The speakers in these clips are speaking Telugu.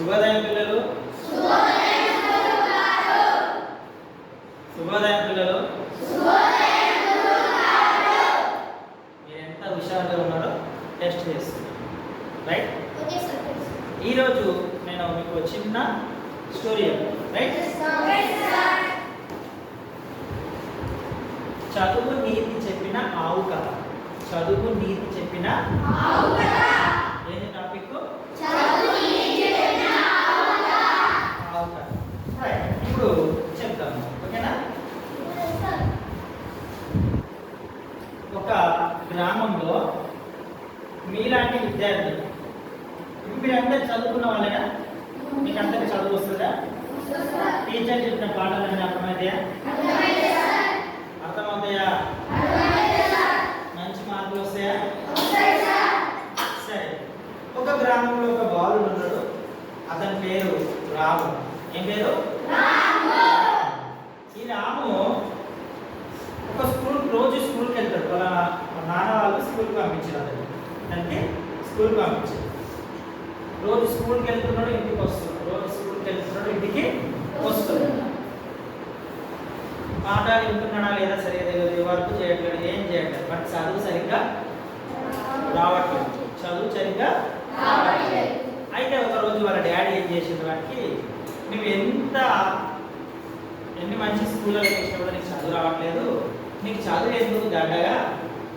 శుభోదయం పిల్లలు. శుభోదయం పిల్లలు. మీరు ఎంత హుషారుగా ఉన్నారో టెస్ట్ చేస్తున్నారు. రైట్ ఈరోజు నేను మీకు చిన్న స్టోరీ రైట్ చదువు నీతి చెప్పిన ఆవు కథ చదువు నీతి చెప్పిన ఏంటి టాపిక్? ఆవు కథ రైట్ ఇప్పుడు చెప్తాను ఓకేనా ఒక గ్రామంలో మీలాంటి విద్యార్థులు. మీరందరూ చదువుకున్న వాళ్ళేనా? మీకు అందరికి చదువు వస్తుందా? టీచర్ చెప్పిన పాఠాలన్నీ అర్థమవుతాయా అర్థమవుతాయా? మంచి మార్కులు వస్తాయా? సరే. ఒక గ్రామంలో ఒక బాలుడు ఉన్నాడు. అతని పేరు రాము. ఏం పేరు? ఈ రాము ఒక స్కూల్ రోజు స్కూల్కి వెళ్తాడు వాళ్ళ వాళ్ళ నాన్న వాళ్ళు స్కూల్కి పంపించారు అతను అంటే స్కూల్కి పంపించారు. రోజు స్కూల్కి వెళ్తున్నాడు ఇంటికి వస్తున్నాడు. రోజు స్కూల్కి వెళ్తున్నాడు ఇంటికి వస్తున్నాడు. పాఠాలు వింటున్నాడా లేదా సరిగా తెలియదు. వర్క్ చేయట్లేదు ఏం చేయట్లేదు. బట్ చదువు సరిగ్గా రావట్లేదు. చదువు సరిగ్గా అయితే ఒక రోజు వాళ్ళ డాడీ ఏం చేసిన వాడికి నువ్వు ఎంత ఎన్ని మంచి స్కూల్లో చేసినా కూడా నీకు చదువు రావట్లేదు. నీకు చదువు ఎందుకు దండగా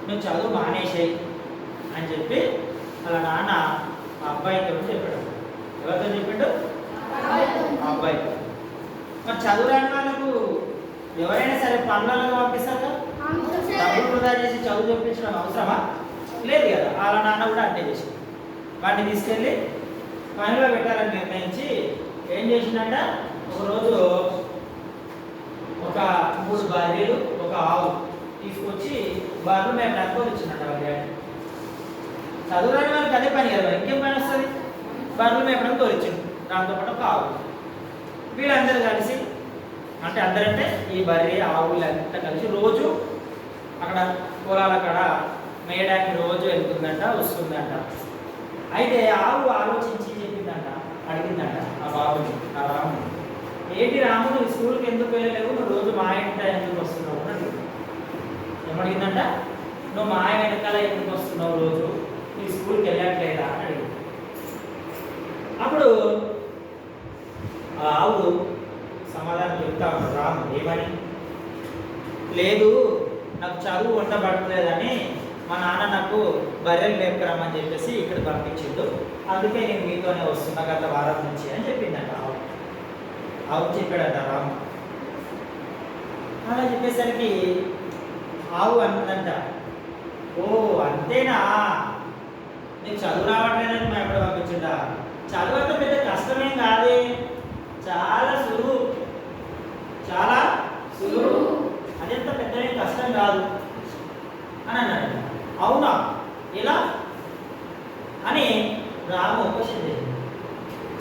నువ్వు చదువు మానేసాయి అని చెప్పి వాళ్ళ నాన్న ఆ అబ్బాయితో చెప్పాడు. ఎవరితో చెప్పాడు? ఆ అబ్బాయితో. మరి చదువు రాని వాళ్ళకు ఎవరైనా సరే పనులలో పంపిస్తారు కదా? డబ్బులు వృధా చేసి చదువు చెప్పించడం అవసరమా? లేదు కదా. వాళ్ళ నాన్న కూడా అంతే చేసి వాటిని తీసుకెళ్ళి పనిలో పెట్టాలని నిర్ణయించి ఏం చేసిందంట ఒకరోజు ఒక మూడు భార్యలు ఒక ఆవు తీసుకొచ్చి వాళ్ళు మేము డబ్బులు ఇచ్చినట్టు వాళ్ళ డాడీ. చదువురాని వాళ్ళకి అదే పని కదా ఇంకేం పని వస్తుంది? బర్రెలు మేపడం తోలిచ్చిండు. దాంతో పాటు ఒక ఆవు వీళ్ళందరూ కలిసి అంటే అందరంటే ఈ బర్రె ఆవులు అంతా కలిసి రోజు అక్కడ పొలాల కాడ మేయడానికి రోజు వెళ్తుందంట వస్తుందంట. అయితే ఆవు ఆలోచించి చెప్పిందంట అడిగిందంట ఆ బాబుని ఆ రాముని. ఏంటి రాము స్కూల్కి ఎందుకు వెళ్ళలేవు? నువ్వు రోజు మా ఇంట ఎందుకు వస్తున్నావు. అడిగింది ఏమడిగిందంట? నువ్వు మా ఆయన వెనకాల ఎందుకు వస్తున్నావు రోజు? నీ స్కూల్కి వెళ్ళట్లేదా? అని అడిగింది. అప్పుడు ఆ ఆవు సమాధానం చెప్తా ఉన్నాడు రాము ఏమని? లేదు నాకు చదువు ఉండబడలేదని మా నాన్న నాకు బర్రెలు మేపుకురమ్మని చెప్పేసి ఇక్కడ పంపించిండు. అందుకే నేను మీతోనే వస్తున్నా గత వారం నుంచి అని చెప్పిందంట ఆవు. ఆవు చెప్పాడంట రాము. అలా చెప్పేసరికి ఆవు అన్నదంట. ఓ అంతేనా? నీకు చదువు రావట్లేదని మా ఎప్పుడు పంపించిండా? చదువు అంత పెద్ద కష్టమేం కాదే. చాలా సులువు. చాలా సులువు. అదంత పెద్ద కష్టం కాదు. అని అన్నాడు. అవునా? ఇలా అని రాము క్వశ్చన్ చేసింది.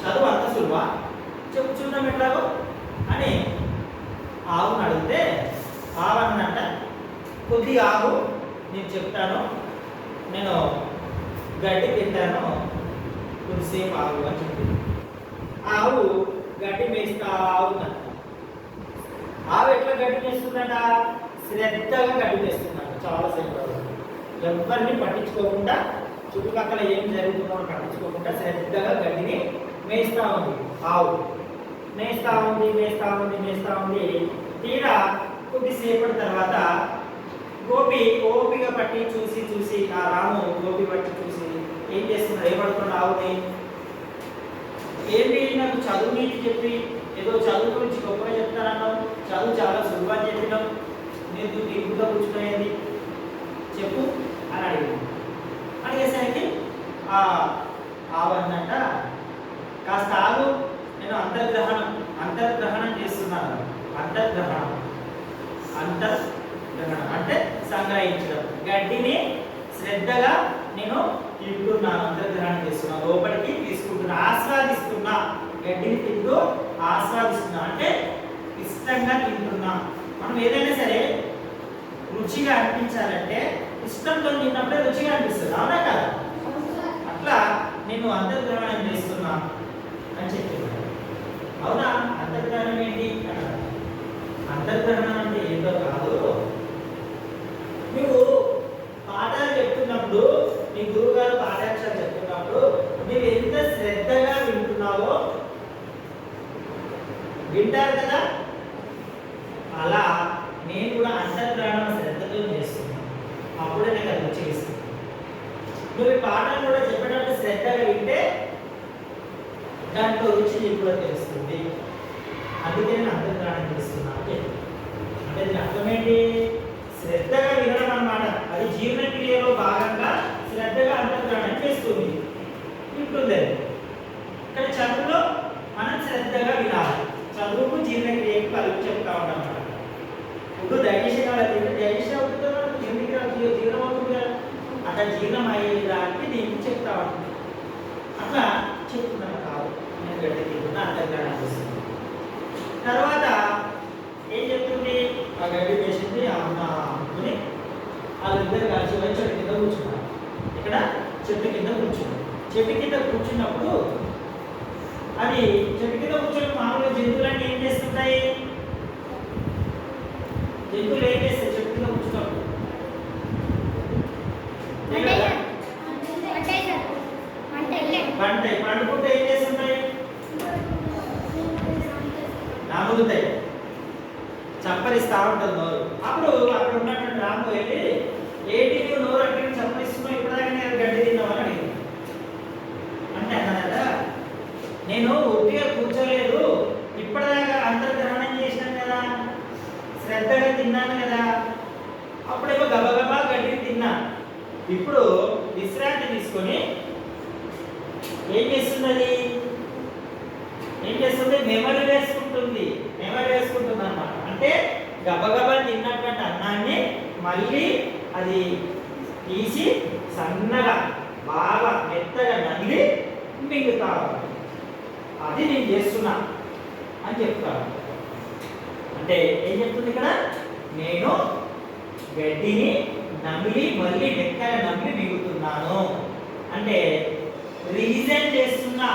చదువు అంత సులువా? చెప్పుచున్నాం ఎట్లాగో. అని ఆవును అడిగితే ఆవు కొద్ది ఆగు ఆవు నేను చెప్తాను. నేను గడ్డి తింటాను కొద్దిసేపు ఆవు అని చెప్పింది ఆవు గడ్డి మేస్తా ఉందంట ఆవు ఎట్లా గడ్డి మేస్తుందంట? శ్రద్ధగా గడ్డి మేస్తుందంట చాలాసేపు ఎవరిని పట్టించుకోకుండా చుట్టుపక్కల ఏం జరుగుతుందో పట్టించుకోకుండా శ్రద్ధగా గడ్డిని మేస్తా ఉంది ఆవు. మేస్తా ఉంది మేస్తా ఉంది మేస్తా ఉంది. తీరా కొద్దిసేపటి తర్వాత గోపి ఓపిక పట్టి చూసి చూసి ఆ రాము గోపి పట్టి చూసి ఏం చేస్తున్నాడు? ఏమడుతున్నాడు ఆవుని? ఏంటి నాకు చదువు నీటి చెప్పి ఏదో చదువు గురించి గొప్పగా చెప్తానన్నావు చదువు చాలా సులభం అని చెప్పినావు. నేను దిగుగా కూర్చున్నాయని చెప్పు అని అడిగింది. అడిగేసరికి ఆ ఆవన్నంట కాస్త ఆగు నేను అంతర్గ్రహణం అంతర్గ్రహణం చేస్తున్నాను అంతర్గ్రహణం అంటే సంగ్రహించడం. గడ్డిని శ్రద్ధగా నేను తింటున్నాను అంతర్గ్రహణం చేస్తున్నాను లోపలికి తీసుకుంటున్నా. ఆస్వాదిస్తున్నా. గడ్డిని తింటూ ఆస్వాదిస్తున్నా. అంటే ఇష్టంగా తింటున్నా. మనం ఏదైనా సరే రుచిగా అనిపించాలంటే ఇష్టంతో తిన్నప్పుడే రుచిగా అనిపిస్తుంది. అవునా కదా? అట్లా నేను అంతర్గ్రహణం చేస్తున్నా అని చెప్పి అవునా? అంతర్గ్రహణం ఏంటి? అంతర్గ్రహణం అంటే ఏంటో కాదు. నువ్వు పాఠాలు చెప్తున్నప్పుడు నీ గురువు గారు చెప్తున్నప్పుడు నువ్వు ఎంత శ్రద్ధగా వింటున్నావో వింటారు కదా? అలా నేను కూడా అంతర్గ్రహణం శ్రద్ధతో చేస్తున్నాను అప్పుడే నాకు అది వచ్చేస్తుంది నువ్వు ఈ పాఠం కూడా చెప్పేటప్పుడు శ్రద్ధగా వింటే దాంట్లో రుచి నీకు కూడా తెలుస్తుంది. అందుకే నేను అంతర్గ్రహణం చేస్తున్నాను అంటే అంటే దీని అర్థం ఏంటి? శ్రద్ధగా వినడం అన్నమాట అది జీర్ణక్రియలో భాగంగా శ్రద్ధగా అంతర్గ్రహణం చేస్తుంది. వింటుంది ఇక్కడ చదువులో మనం శ్రద్ధగా వినాలి. చదువుకు జీర్ణక్రియకు కలిపి చెప్తా ఉంటాం ఇప్పుడు డైజెషన్ డైజెషన్ అవుతుంది జీర్ణక్రియ జీర్ణం అవుతుంది కదా. అట్లా జీర్ణం అయ్యేదానికి దీనికి చెప్తా ఉంటుంది అట్లా చెప్తున్నాను కాదు. నేను గడ్డి తింటున్నా అంతర్గ్రహణం చేస్తుంది తర్వాత ఏం చెప్తుంది ఆ గడ్డి వేసింది అమ్మ అనుకుని వాళ్ళిద్దరు కలిసి వచ్చి చెట్టు కింద కూర్చున్నారు. ఇక్కడ చెట్టు కింద కూర్చున్నారు. చెట్టు కింద కూర్చున్నప్పుడు అది చెట్టు కింద కూర్చొని మామూలుగా జంతువులన్నీ ఏం చేస్తుంటాయి? జంతువులు ఏం చేస్తాయి చెట్టు కింద కూర్చున్నప్పుడు? పండుకుంటే ఏం చేస్తుంటాయి? నాముదుతాయి చప్పరిస్తా ఉంటుంది నోరు. అప్పుడు అక్కడ ఉన్నటువంటి రాము వెళ్ళి ఏంటి నువ్వు నోరు అక్కడ చప్పరిస్తున్నావు ఇప్పటిదాకా నేను గడ్డి తిన్నావని అంటే అన్నదా నేను ఒట్టిగా కూర్చోలేదు. ఇప్పటిదాకా అంతర్గ్రహణం చేసినాను కదా. శ్రద్ధగా తిన్నాను కదా. అప్పుడేమో గబగబా గడ్డి తిన్నా. ఇప్పుడు విశ్రాంతి తీసుకొని ఏం చేస్తున్నది? ఏం చేస్తుంది? మెమరీ వేసుకుంటుంది. మెమరీ వేసుకుంటుంది అన్నమాట. అంటే గబగబా తిన్నటువంటి అన్నాన్ని మళ్ళీ అది తీసి సన్నగా బాగా మెత్తగా నల్లి మింగుతా అది నేను చేస్తున్నా అని చెప్తాను అంటే ఏం చెప్తుంది ఇక్కడ? నేను గడ్డిని నమిలి మళ్ళీ మెత్తగా నమిలి మిగుతున్నాను. అంటే రివిజన్ చేస్తున్నా.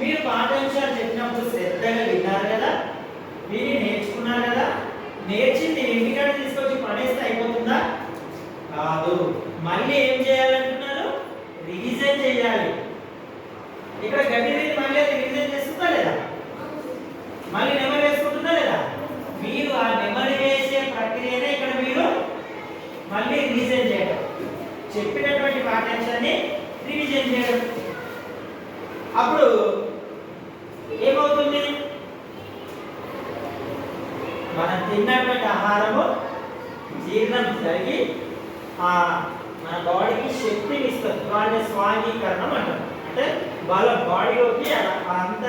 మీరు పాఠ్యాంశాలు చెప్పినప్పుడు శ్రద్ధగా విన్నారు కదా? విని నేర్చుకున్నారు కదా? నేర్చింది ఇంటికాడ తీసుకొచ్చి పడేస్తే అయిపోతుందా? కాదు. మళ్ళీ ఏం చేయాలంటున్నారు రివిజన్ చేయాలి. ఇక్కడ గడ్డి తిని మళ్ళీ రివిజన్ చేస్తుందా లేదా? మళ్ళీ నెమరు వేసుకుంటుందా లేదా? మీరు ఆ నెమరు వేసే ప్రక్రియనే ఇక్కడ మీరు మళ్ళీ రివిజన్ చేయడం. చెప్పినటువంటి పాఠ్యాంశాన్ని రివిజన్ చేయడం. అప్పుడు మనం తిన్నటువంటి ఆహారము జీర్ణం జరిగి ఆ మన బాడీకి శక్తిని ఇస్తుంది. వాళ్ళని స్వాంగీకరణం అంటారు అంటే వాళ్ళ బాడీలోకి అంత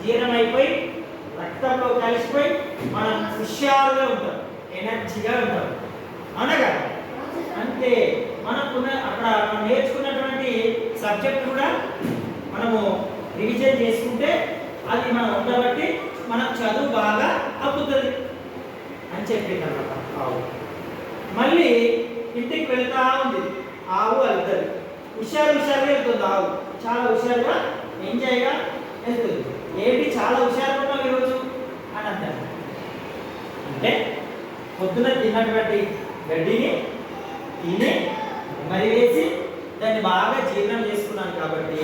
జీర్ణమైపోయి రక్తంలో కలిసిపోయి మనం హుషారుగా ఉంటాం. ఎనర్జీగా ఉంటాం. అనగా అంతే మనకున్న అక్కడ మనం నేర్చుకున్నటువంటి సబ్జెక్ట్ కూడా మనము రివిజన్ చేసుకుంటే అది మనం ఉండబట్టి మన చదువు బాగా అప్పుతుంది అని చెప్పింది అనమాట ఆవు. మళ్ళీ ఇంటికి వెళ్తా ఉంది. ఆవు వెళ్తుంది హుషారు హుషారుగా వెళ్తుంది ఆవు. చాలా హుషారుగా ఎంజాయ్గా వెళ్తుంది. ఏంటి చాలా హుషారుగా ఉన్నావు ఈరోజు అని అంటారు. అంటే పొద్దున తిన్నటువంటి గడ్డిని తిని మరి వేసి దాన్ని బాగా జీర్ణం చేసుకున్నాను కాబట్టి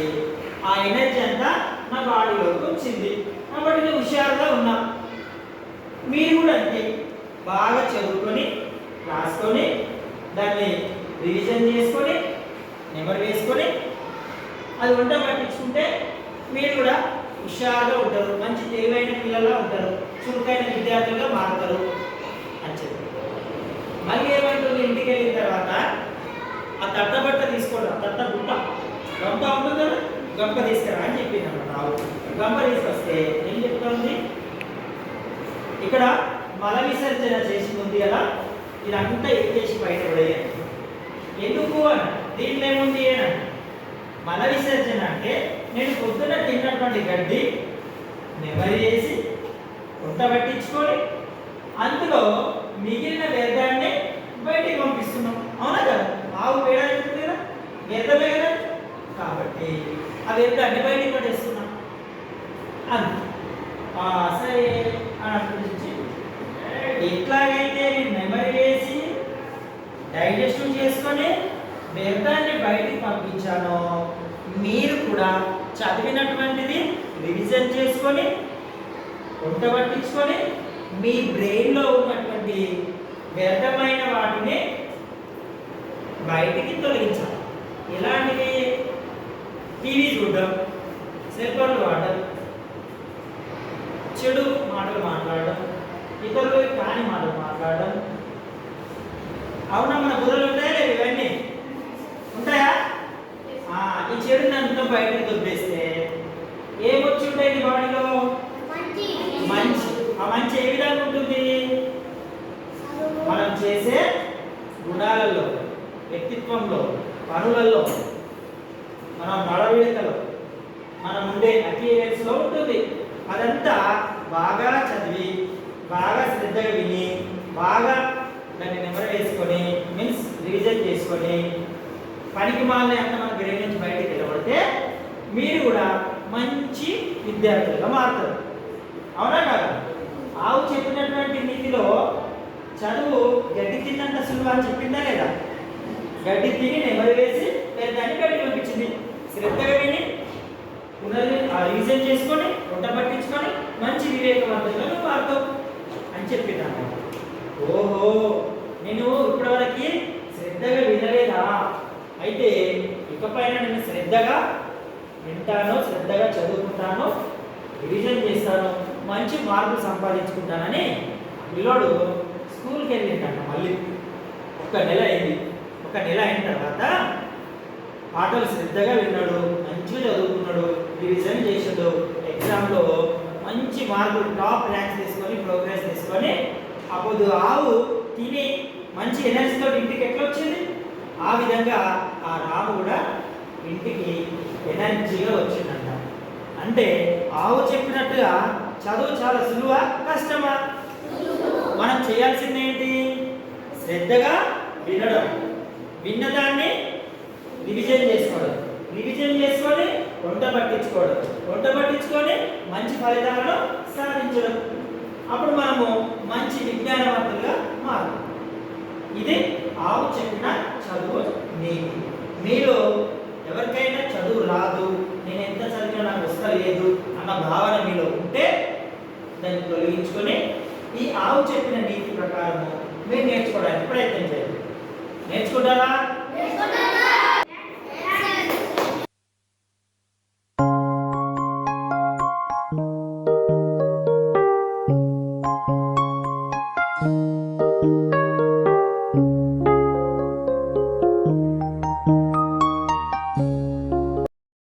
ఆ ఎనర్జీ అంతా నా బాడీలోకి వచ్చింది. కాబట్టి నేను హుషారుగా ఉన్నాను బాగా చదువుకొని రాసుకొని దాన్ని రివిజన్ చేసుకొని నెంబర్ వేసుకొని అది వంట పట్టించుకుంటే మీరు కూడా హుషారుగా ఉంటారు మంచి తెలివైన పిల్లల్లా ఉంటారు చురుకైన విద్యార్థులుగా మారుతారు అని చెప్పి. మళ్ళీ ఏమంటుంది ఇంటికి వెళ్ళిన తర్వాత ఆ తట్టబట్ట తీసుకోండి ఆ తట్ట గుట్ట. గంప ఉంటుంది కదా గంప తీసుకురా అని చెప్పింది అన్నమాట. గంప తీసుకొస్తే ఏం చెప్తుంది ఇక్కడ మల విసర్జన చేసి ఉంది ఇది ఇదంతా ఎక్కేసి బయట పడేయాలి. ఎందుకు అని? దీంట్లో ఏముంది? అని మల విసర్జన అంటే నేను పొద్దున తిన్నటువంటి గడ్డి నెమరి చేసి వంట పట్టించుకొని అందులో మిగిలిన వ్యర్థాన్ని బయటికి పంపిస్తున్నాం. అవునా కదా? ఆవు పేడ కదా? వ్యర్థమే కదా? కాబట్టి ఆ వ్యర్థాన్ని బయటికి పట్టేస్తున్నాం అంతే ఆ, సరే అని అనిపించి ఎట్లాగైతే మెమరీ వేసి డైజెస్ట్ చేసుకొని వ్యర్థాన్ని బయటికి పంపించానో మీరు కూడా చదివినటువంటిది రివిజన్ చేసుకొని వంట పట్టించుకొని మీ బ్రెయిన్లో ఉన్నటువంటి వ్యర్థమైన వాటిని బయటికి తొలగించాలి. ఎలాంటివి టీవీ చూడడం సెల్ ఫోన్లు వాడడం చెడు మాటలు మాట్లాడడం ఇతరులు కాని మాటలు మాట్లాడడం. అవునా మన బుర్రలు ఉంటాయా లేవు ఇవన్నీ? ఉంటాయా? ఆ, ఈ చెడు అంతా బయటకు దొబ్బేస్తే ఏమొచ్చి ఉంటాయి నీ బాడీలో? మంచి. ఆ మంచి ఏ విధంగా ఉంటుంది? మనం చేసే గుణాలలో వ్యక్తిత్వంలో పనులలో మన నడవడికలో మనం ఉండే అపీరెన్స్లో ఉంటుంది. అదంతా బాగా చదివి బాగా శ్రద్ధగా విని బాగా దాన్ని నెమర వేసుకొని మీన్స్ రివిజన్ చేసుకొని పనికి మాలిన అంత మన గ్రేడ్ నుంచి బయటకు వెళ్ళబడితే మీరు కూడా మంచి విద్యార్థులుగా మారుతారు. అవునా కాదు? ఆవు చెప్పినటువంటి నీతిలో చదువు గడ్డి తిన్నంత సులువు అని చెప్పిందా లేదా? గడ్డి తిని నెమరు వేసి పెద్దాన్ని గడ్డి పంపించింది. శ్రద్ధగా విని పునర్ రివిజన్ చేసుకొని వంట పట్టించుకొని మంచి వివేకవంతంగా నువ్వు మారుతావు అని చెప్పినాను ఓహో నేను ఇప్పటివరకు శ్రద్ధగా వినలేదా అయితే ఇకపైన నేను శ్రద్ధగా వింటాను శ్రద్ధగా చదువుకుంటాను రివిజన్ చేస్తాను మంచి మార్కులు సంపాదించుకుంటానని పిల్లోడు స్కూల్కి వెళ్ళిండట మళ్ళీ. ఒక నెల అయింది. ఒక నెల అయిన తర్వాత పాటలు శ్రద్ధగా విన్నాడు మంచిగా చదువుకున్నాడు రివిజన్ చేసాడు ఎగ్జామ్లో మంచి మార్కులు టాప్ ర్యాంక్స్ తీసుకొని ప్రోగ్రెస్ తీసుకొని అప్పుడు ఆవు తిని మంచి ఎనర్జీతో ఇంటికి ఎట్లా వచ్చింది? ఆ విధంగా ఆ రాము కూడా ఇంటికి ఎనర్జీగా వచ్చిందంట. అంటే ఆవు చెప్పినట్టుగా చదువు చాలా సులువ కష్టమా? మనం చేయాల్సింది ఏంటి? శ్రద్ధగా వినడం. విన్నదాన్ని రివిజన్ చేసుకోవడం. రివిజన్ చేసుకొని వంట పట్టించుకోవడం. వంట పట్టించుకొని మంచి ఫలితాలను సాధించడం. అప్పుడు మనము మంచి విజ్ఞానవంతులుగా మారు ఇది ఆవు చెప్పిన చదువు నీతి మీరు ఎవరికైనా చదువు రాదు నేను ఎంత చదివినా నాకు వస్తలేదు అన్న భావన మీలో ఉంటే దాన్ని తొలగించుకొని ఈ ఆవు చెప్పిన నీతి ప్రకారము మీరు నేర్చుకోవడానికి ప్రయత్నం చేయండి. నేర్చుకుంటారా?